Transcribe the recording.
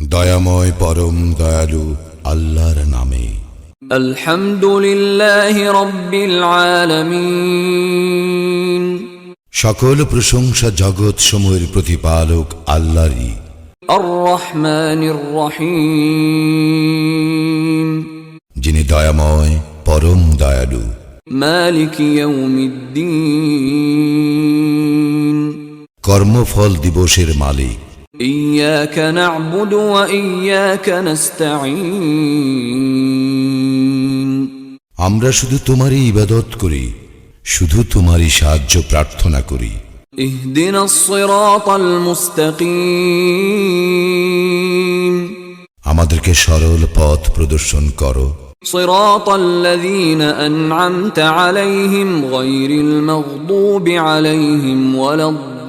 দয়াময় পরম দয়ালু আল্লাহর নামে। আলহামদুলিল্লাহ রব্বিল আলামিন। সকল প্রশংসা জগৎ সমূহের প্রতিপালক আল্লাহরই। আর রহমানির রহিম। যিনি দয়াময় পরম দয়ালু। মালিক ইয়াউমিদ্দিন। কর্মফল দিবসের মালিক إياك نعبد وإياك نستعين আমরা শুধু তোমারই ইবাদত করি শুধু তোমারই সাহায্য প্রার্থনা করি اهدنا الصراط المستقيم আমাদেরকে সরল পথ প্রদর্শন করো صراط الذين أنعمت عليهم غير المغضوب عليهم ولا الضالين